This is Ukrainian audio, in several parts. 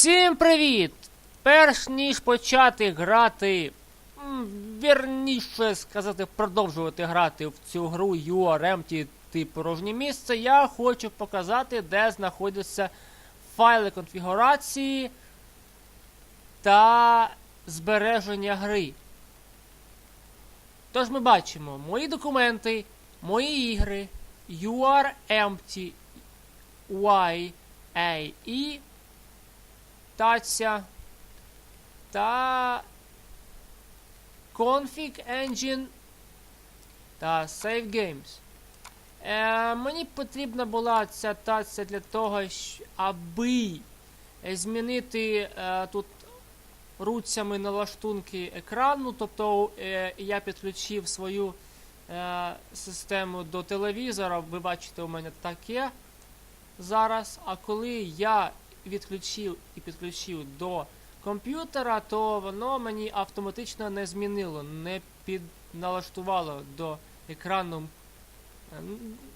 Всім привіт! Перш ніж почати грати, вірніше сказати, продовжувати грати в цю гру UR Empty тип порожнє місце, я хочу показати, де знаходяться файли конфігурації та збереження гри. Тож ми бачимо мої документи, мої ігри, UR Empty YAE Таця та Config Engine та Save Games. Е, мені потрібна була ця таця для того, аби змінити е, тут руцями налаштунки екрану. Тобто е, я підключив свою е, систему до телевізора. Ви бачите, у мене таке зараз. А коли я відключив і підключив до комп'ютера, то воно мені автоматично не змінило, не підналаштувало до екрану е,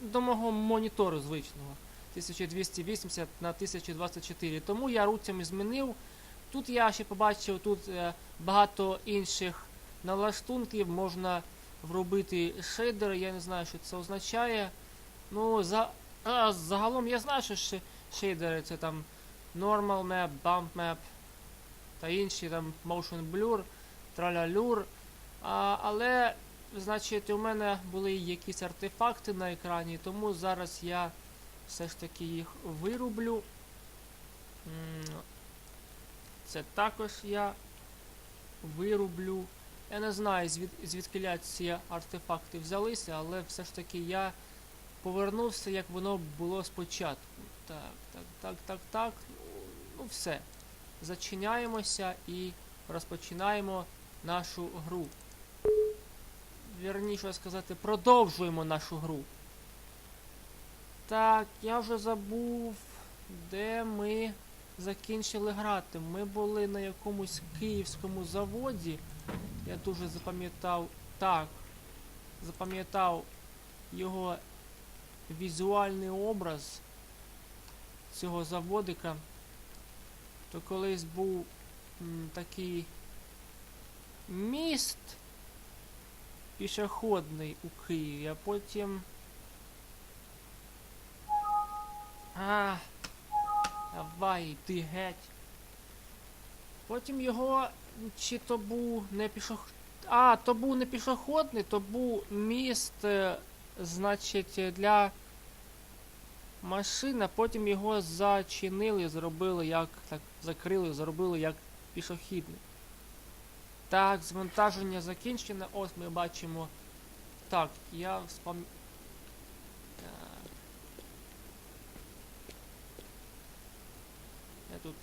до мого монітору звичного 1280 на 1024. Тому я руцями змінив. Тут я ще побачив тут е, багато інших налаштунків, можна вробити шейдери, я не знаю, що це означає. Ну, за, а, загалом я знаю, що шейдери це там Normal Map, Bump Map та інші там Motion Blur, Тралялюр. Але, значить, у мене були якісь артефакти на екрані, тому зараз я все ж таки їх вирублю. Це також я вирублю. Я не знаю, звід, звідки ці артефакти взялися, але все ж таки я повернувся, як воно було спочатку. Так, так, так, так, так. Ну, все. Зачиняємося і розпочинаємо нашу гру. Вірніше сказати, продовжуємо нашу гру. Так, я вже забув, де ми закінчили грати. Ми були на якомусь київському заводі. Я дуже запам'ятав. Так. Запам'ятав його візуальний образ цього заводика, то колись був м, такий міст пішохідний у Києві, а потім. А, давай, йди геть. Потім його чи то був не пішох... А, то був не пішохідний, то був міст, е, значить, для машин, а потім його зачинили, зробили як. Так, закрили, зробили як пішохідний. Так, звантаження закінчено. Ось ми бачимо. Так, я. Так. Я тут.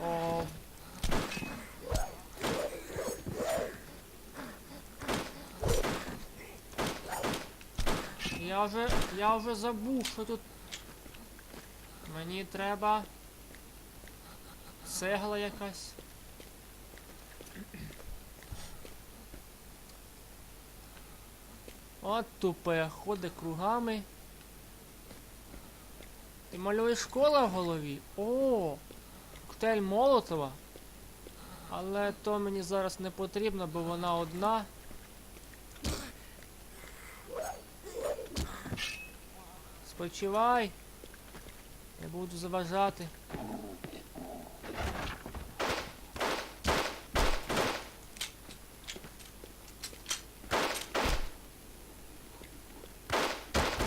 О. Я вже. Я вже забув, що тут. Мені треба. Цегла якась. От тупе, ходить кругами. Ти малюєш школа в голові? О! Коктейль Молотова. Але то мені зараз не потрібно, бо вона одна. Спочивай. Я буду заважати.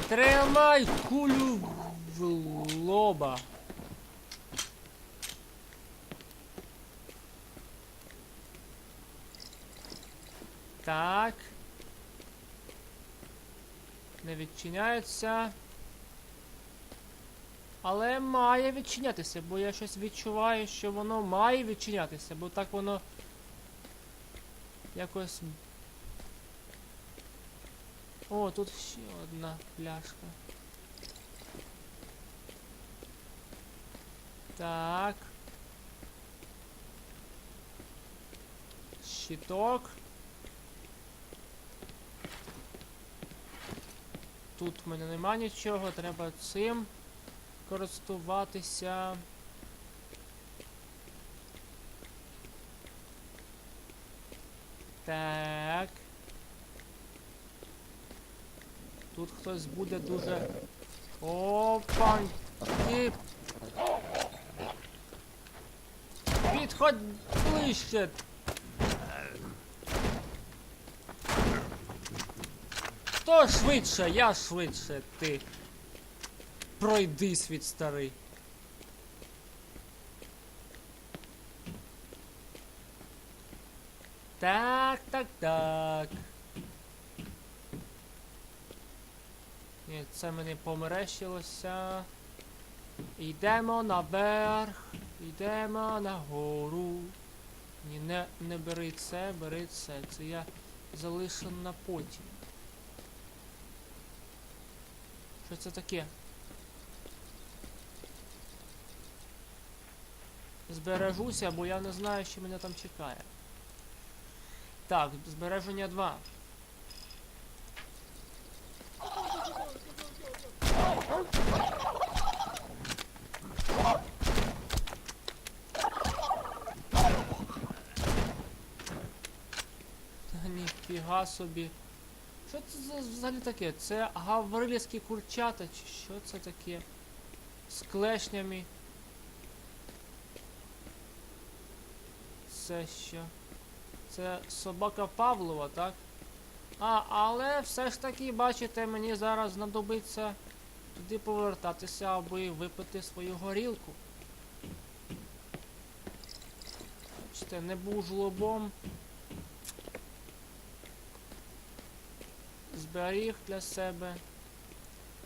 Тримай кулю в лоба. Так. Не відчиняється. Але має відчинятися, бо я щось відчуваю, що воно має відчинятися, бо так воно якось. О, тут ще одна пляшка. Так. Щиток. тут в мене нема нічого, треба цим користуватися. Так. Тут хтось буде дуже. Опаньки. Підходь ближче. Хто швидше? Я швидше, ти. Пройди світ старий. Так, так, так. Ні, це мені померещилося. Йдемо наверх, йдемо нагору. Ні, не, не бери це, бери це. Це я залишу на потім. Що це таке? Збережуся, бо я не знаю, що мене там чекає. Так, збереження 2. Та ніфіга собі. Що це за взагалі таке? Це гаврилівські курчата, чи що це таке? З клешнями. Це що? Це собака Павлова, так? А, але все ж таки, бачите, мені зараз знадобиться туди повертатися, аби випити свою горілку. Бачите, не був жлобом. Зберіг для себе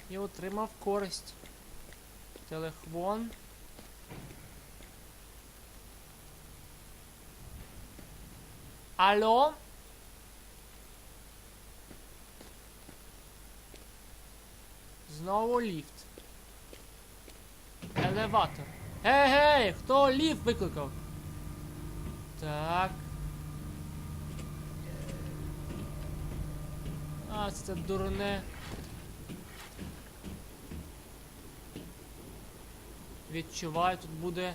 і отримав користь. Телефон. Алло? Знову ліфт. Елеватор. Гей, гей! Хто ліфт викликав? Так. А, це дурне. Відчуваю, тут буде.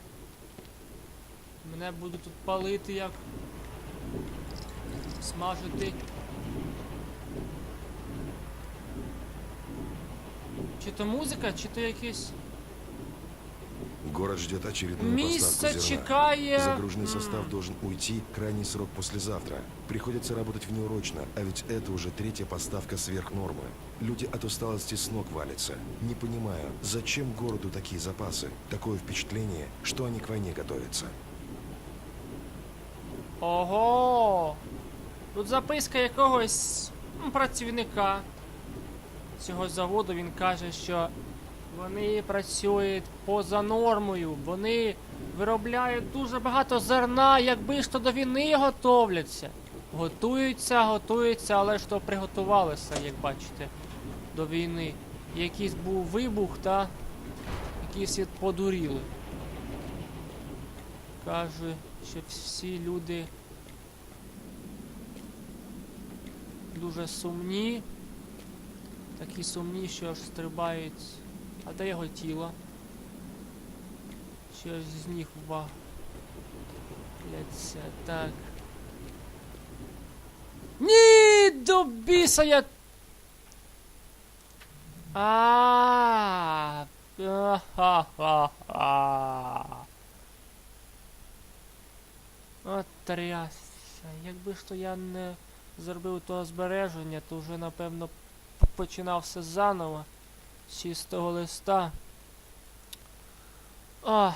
Мене будуть тут палити як. Смажити. Чи то музика, чи то якийсь. Город ждет очередную Місце поставку зерна. Загруженный состав должен уйти, крайний срок послезавтра. Приходится работать внеурочно, а ведь это уже третья поставка сверх нормы. Люди от усталости с ног валятся. Не понимаю, зачем городу такие запасы? Такое впечатление, что они к войне готовятся. Ого! Тут записка якогось працівника цього заводу. Він каже, що вони працюють поза нормою, вони виробляють дуже багато зерна, якби ж то до війни готовляться. Готуються, готуються, але ж то приготувалися, як бачите, до війни. Якийсь був вибух, та якісь подуріли. Каже, що всі люди дуже сумні. Такі сумні, що аж стрибають. А де його тіло? Що ж з них валяться. Так. Ні, до біса я. А. Ха-ха-ха. От трясся. Якби ж я не зробив того збереження, то вже напевно починався заново з чистого листа. А.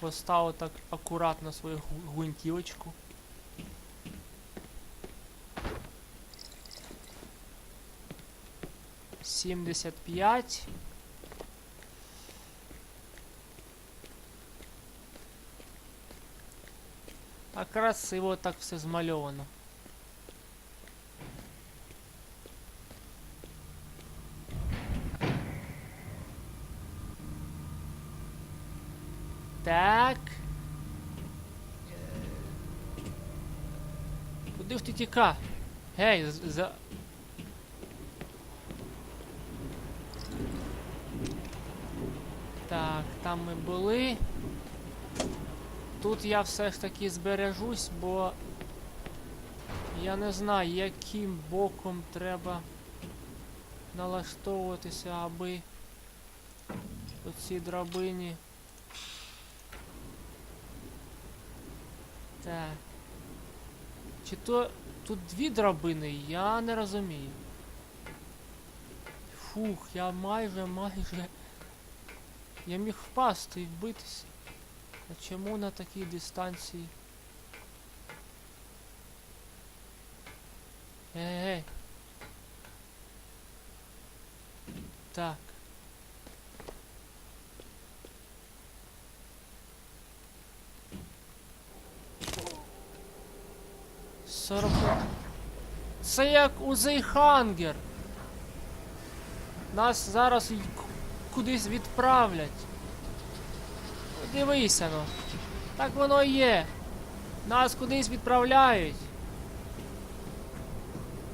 Поставив так акуратно свою гунтівочку. 75. А красиво так все змальовано. Так. Куди ж ти тіка? Гей, за... там ми були. Тут я все ж таки збережусь, бо я не знаю, яким боком треба налаштовуватися, аби по цій драбині. Так. Чи то тут дві драбини, я не розумію. Фух, я майже, майже. Я міг впасти і вбитися. А чому на такій дистанції? Ей. Так. Сорок. Це як у Зейхангер. Нас зараз кудись відправлять. Дивися ну. Так воно і є. Нас кудись відправляють.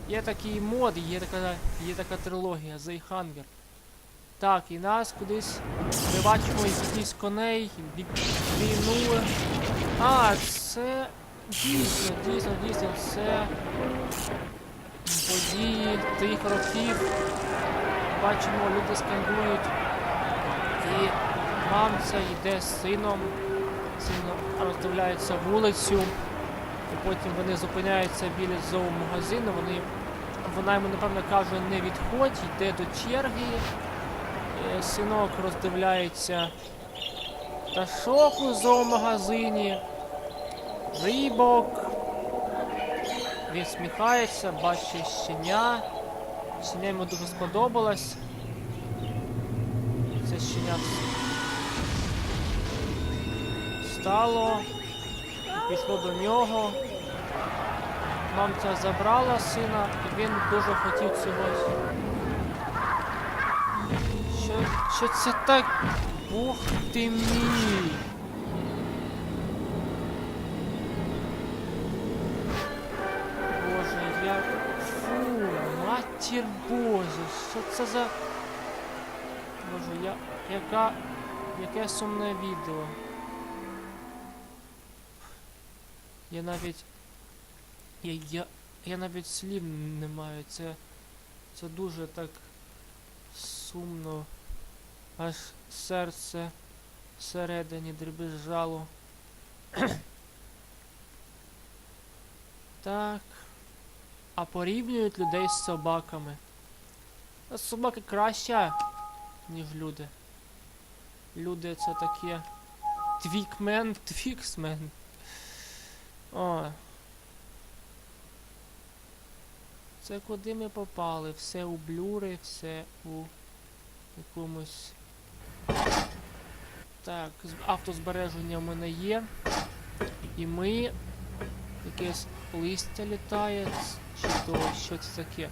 Є такий мод, є така, є така трилогія Зейхангер. Так, і нас кудись ми бачимо якісь коней, ві- війну. А, це дійсно, дійсно, дійсно, це події тих років. Бачимо, люди скандують. І мамця йде з сином. Сином роздивляється вулицю. І потім вони зупиняються біля зоомагазину. Вони, вона йому, напевно, каже, не відходь, йде до черги. Е, Синок роздивляється пташок у зоомагазині. Рибок. Він сміхається, бачить щеня. Щеня йому дуже сподобалось. Це щеня встало, і пішло до нього. Мамця забрала сина, і він дуже хотів цього. Що, що це так? Бог ти мій! Боже, я... Фу, матір Боже, що це за... Я... Яка... Яке сумне відео. Я навіть... Я, я, я навіть слів не маю. Це... Це дуже так сумно. Аж серце всередині дребезжало. так. А порівнюють людей з собаками. А собаки краще, ніж люди. Люди це таке. Твікмен, твіксмен. О. Це куди ми попали? Все у блюри, все у якомусь. Так, автозбереження в мене є. І ми. Якесь листя літає. Чи то що це таке?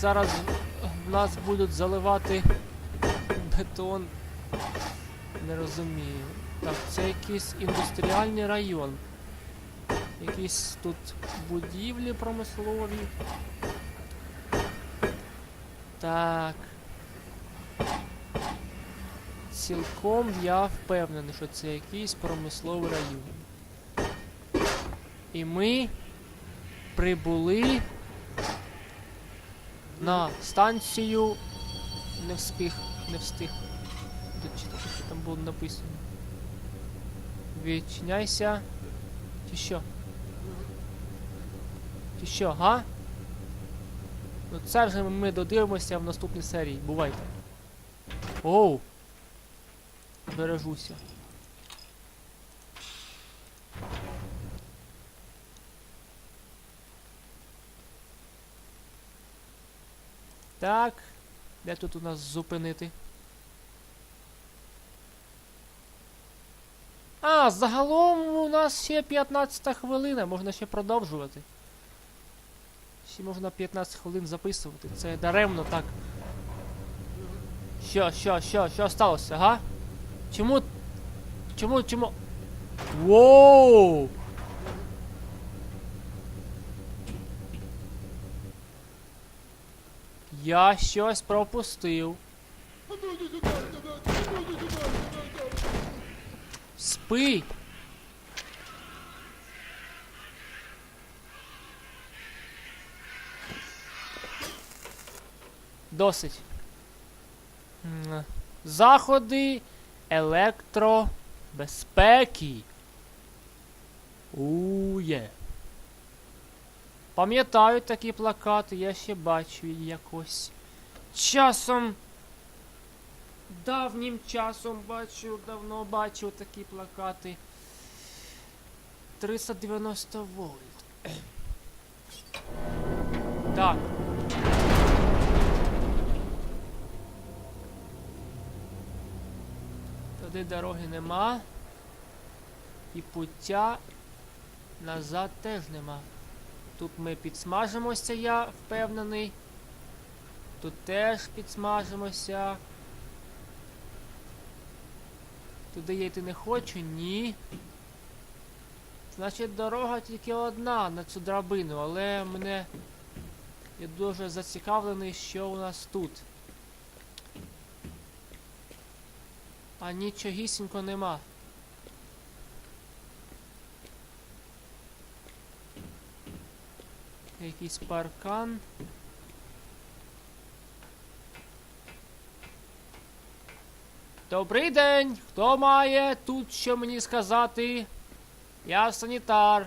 Зараз нас будуть заливати бетон? Не розумію. Так, це якийсь індустріальний район. Якісь тут будівлі промислові. Так. Цілком я впевнений, що це якийсь промисловий район. І ми прибули на станцію. Не встиг, не встиг. Дочитати, що там було написано. Відчиняйся. Чи що? Чи що, га? Ну це вже ми додивимося в наступній серії. Бувайте. Оу! Бережуся. Так. Де тут у нас зупинити? А, загалом у нас ще 15 хвилина, можна ще продовжувати. Ще можна 15 хвилин записувати. Це даремно так. Що, що, що, що сталося, га? Чому. Чому, чому. Воу! Я щось пропустив. Спи. Досить. Заходи електробезпеки. Ує. Пам'ятаю такі плакати, я ще бачу їх якось. Часом. Давнім часом бачу, давно бачив такі плакати. 390 вольт. Так. Туди дороги нема. І пуття назад теж нема. Тут ми підсмажимося, я впевнений. Тут теж підсмажимося. Туди я йти не хочу, ні. Значить, дорога тільки одна на цю драбину, але мене. Я дуже зацікавлений, що у нас тут. А нічогісінько нема. Якийсь паркан. Добрий день! Хто має тут що мені сказати? Я санітар.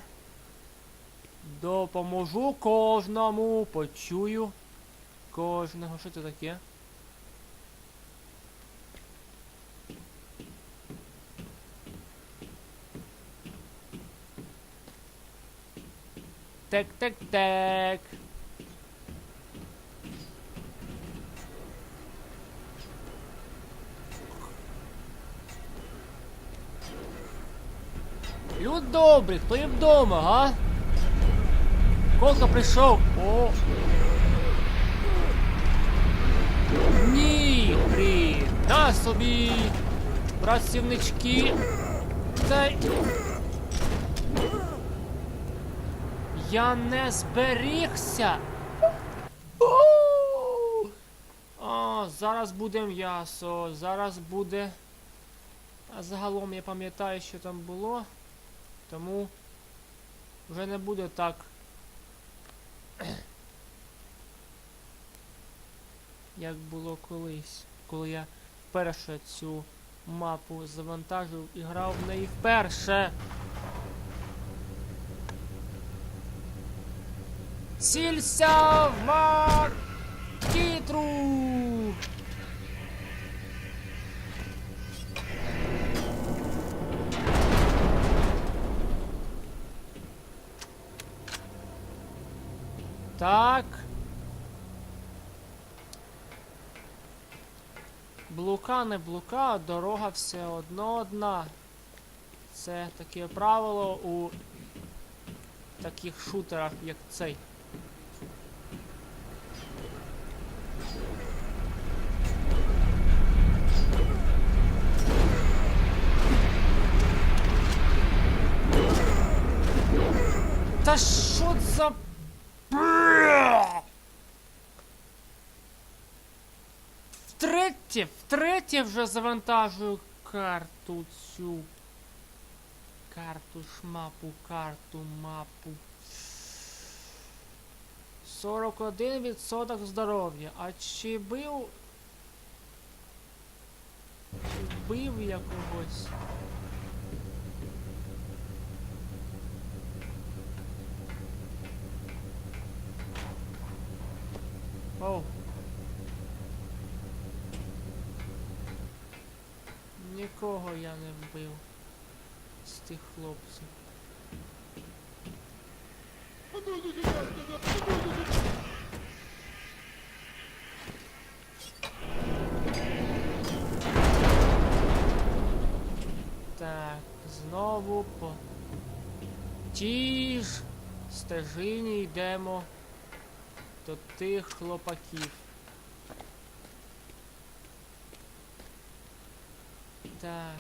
Допоможу кожному, почую кожного. Що це таке? Так, так, так. Люд добрий, хто є вдома, га? Колко прийшов? О. Ні, хрін, на собі, працівнички. Та й... Я не зберігся. О, зараз буде м'ясо, зараз буде. А загалом я пам'ятаю, що там було. Тому вже не буде так. Як було колись, коли я вперше цю мапу завантажив і грав в неї вперше. Сілься в макітру! Так. Блука не блука, а дорога все одно одна. Це таке правило у таких шутерах, як цей. Та що за... Втретє, втретє вже завантажую карту цю. Карту ж мапу, карту, мапу. 41% здоров'я. А чи бив. Чи вбив я когось? Оу. Нікого я не вбив з тих хлопців. Так, знову по тій ж стежині йдемо до тих хлопаків. Так.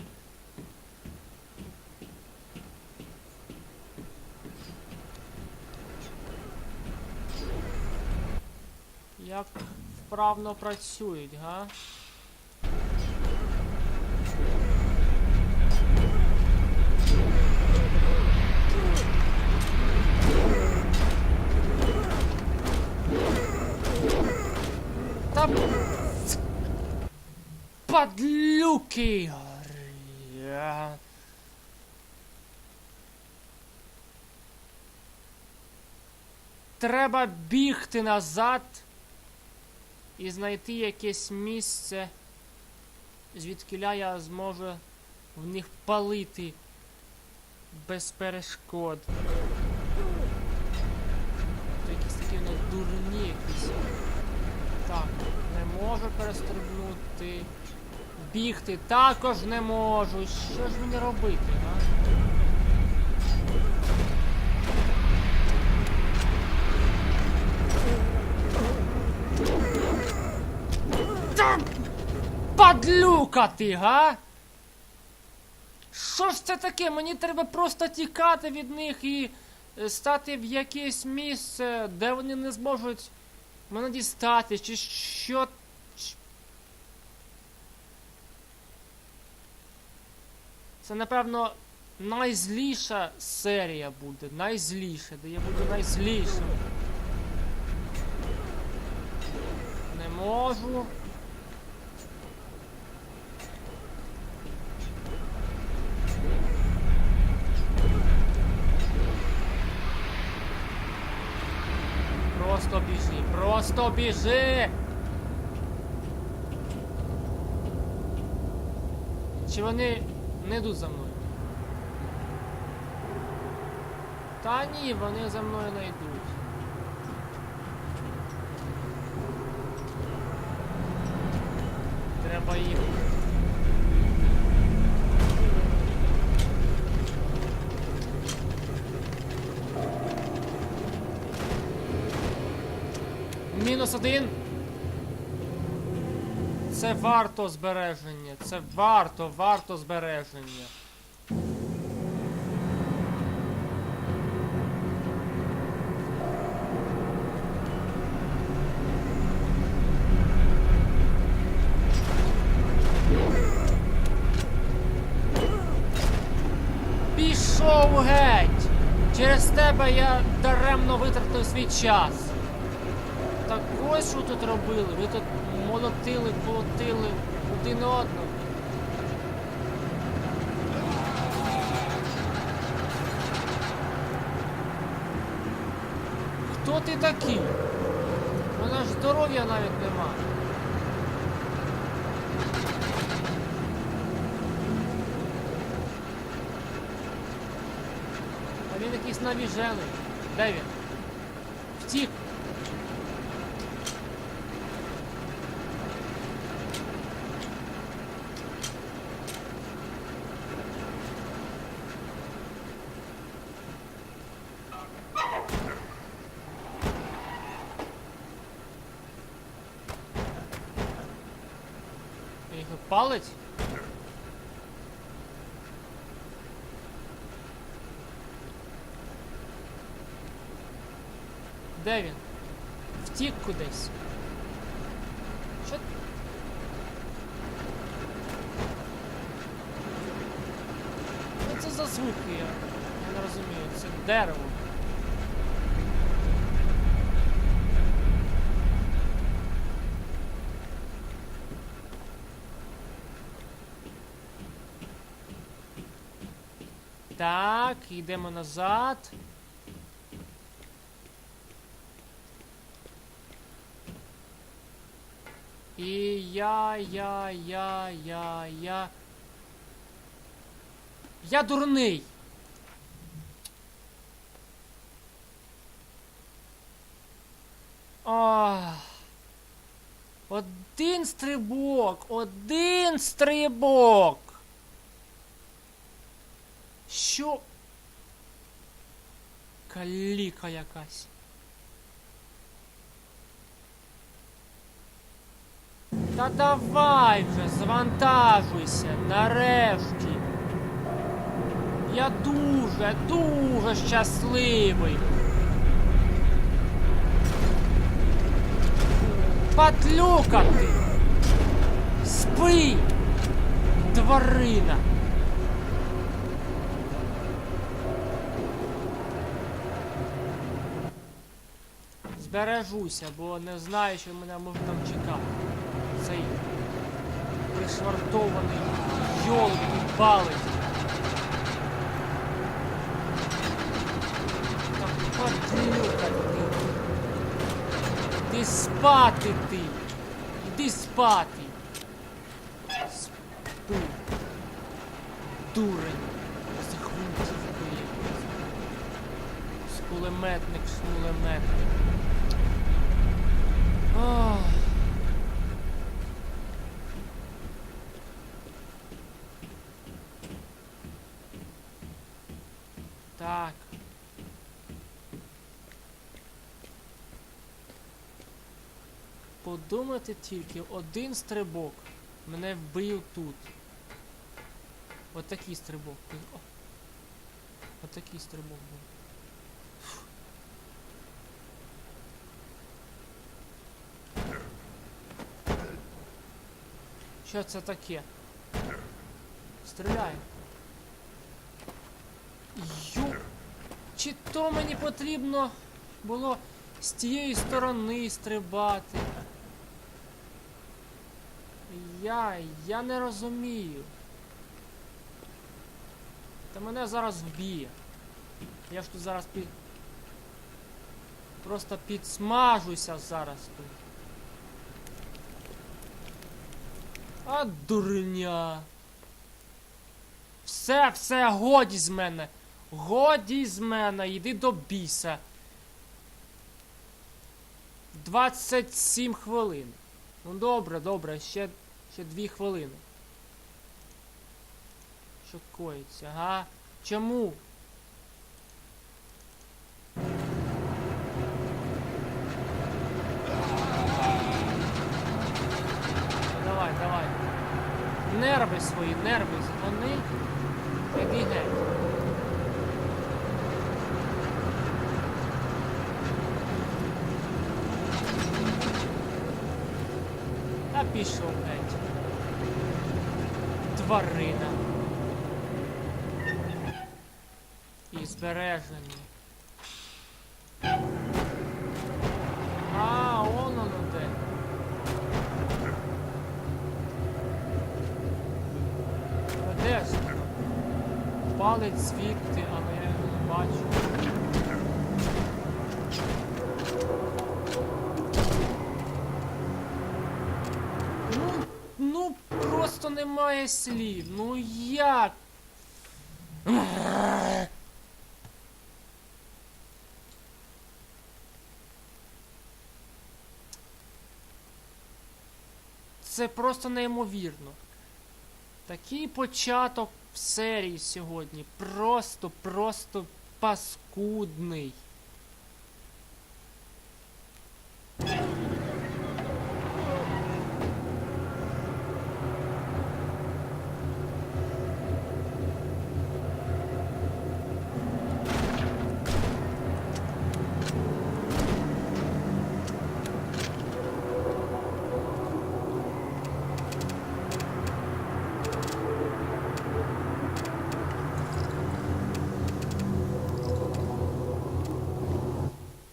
Як вправно працюють, га? Падлюки! Я- Треба бігти назад і знайти якесь місце, звідкиля я зможу в них палити без перешкод. То якісь такі ну, дурні якісь. Так, не можу перестрибнути. Бігти також не можу. Що ж мені робити, а? Падлюка ти, га? Що ж це таке? Мені треба просто тікати від них і е, стати в якесь місце, де вони не зможуть мене дістати, чи що. Це, напевно, найзліша серія буде. Найзліша, де я буду найзлішим. Не можу. Просто біжи, просто біжи! Чи вони не йдуть за мною? Та ні, вони за мною не йдуть. Треба їх. Мінус один. Це варто збереження. Це варто, варто збереження. Пішов геть! Через тебе я даремно витратив свій час. Так ось що тут робили. Ви тут молотили, колотили один одного. Хто ти такий? Мене ж здоров'я навіть нема. А він якийсь навіжений. Де він? Втік. Їх палить? Де він? Втік кудись. Що? Що це за звуки? Я, я не розумію. Це дерево. Так, йдемо назад. І я, я, я, я, я. Я дурний. Ах. Один стрибок, один стрибок. Що? Каліка якась. Та давай вже, завантажуйся, нарешті. Я дуже, дуже щасливий. Падлюка ти! Спи! Тварина! Збережуся, бо не знаю, що мене може там чекати. Цей пришвартований йолки палець. Та падлюка ти. Ти спати ти. Іди спати. Спи. Дурень. Захвинтівка якась. Скулеметник, шмулеметник. Так. Подумати тільки, один стрибок мене вбив тут. Отакий стрибок. О. Отакий стрибок був. Що це таке? Стріляє. Йо. Чи то мені потрібно було з тієї сторони стрибати? Я. я не розумію. Та мене зараз вб'є. Я ж тут зараз під. Просто підсмажуся зараз тут. А дурня. Все, все, годі з мене. Годі з мене, йди до біса. 27 хвилин. Ну добре, добре, ще, ще 2 хвилини. Що коїться, ага? Чому? Давай, давай. Нерви свої, нерви, вони. Іди геть. Та пішов геть. Тварина. І збережені. А, он воно де. А Де ж? воно? Палець звідти, але я не бачу. Ну, ну просто немає слів. Ну як? Це просто неймовірно. Такий початок в серії сьогодні. Просто, просто паскудний.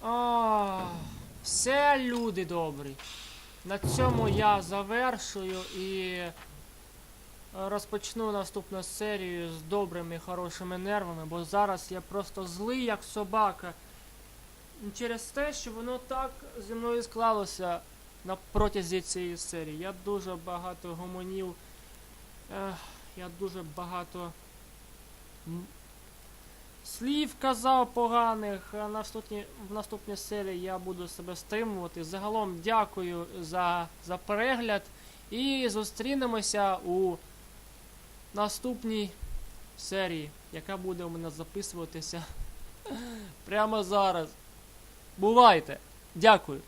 А, люди добрі. На цьому я завершую і розпочну наступну серію з добрими хорошими нервами, бо зараз я просто злий як собака. Через те, що воно так зі мною склалося на протязі цієї серії. Я дуже багато гомонів. Ех, я дуже багато слів казав поганих. Наступні, в наступній серії я буду себе стримувати. Загалом дякую за, за перегляд. І зустрінемося у наступній серії, яка буде у мене записуватися прямо зараз. Бувайте! Дякую!